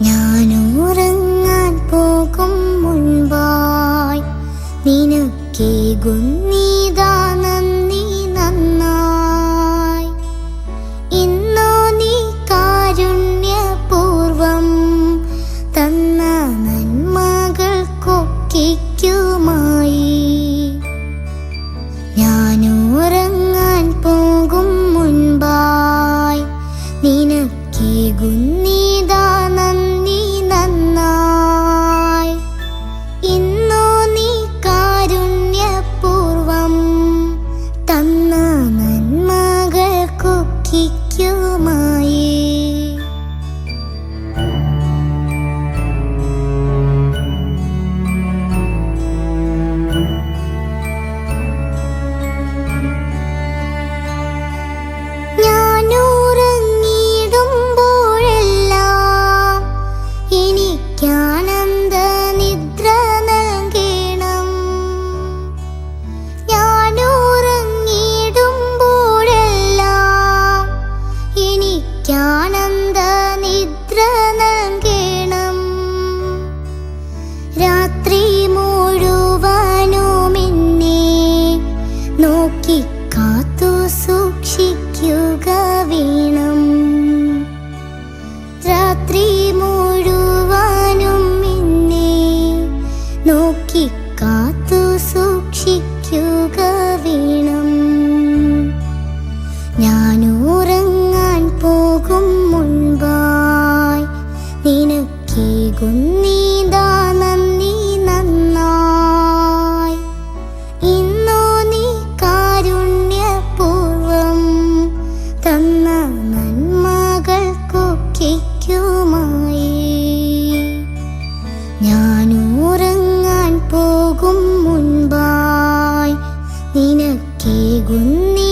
ഞാൻ ഉറങ്ങാൻ പോകും മുൻപായി. നിനക്കേകുന്നീതാ പഠിക്കുമായേ ഞാനുറങ്ങിയിടുമ്പോഴെല്ലാം എനിക്കാ നൽകുക വേണം ഞാനുറങ്ങാൻ പോകും മുൻപായി. നിനക്കേകുന്നീതാ നന്ദി നന്നായി. ഇന്നോ പോകും 问你。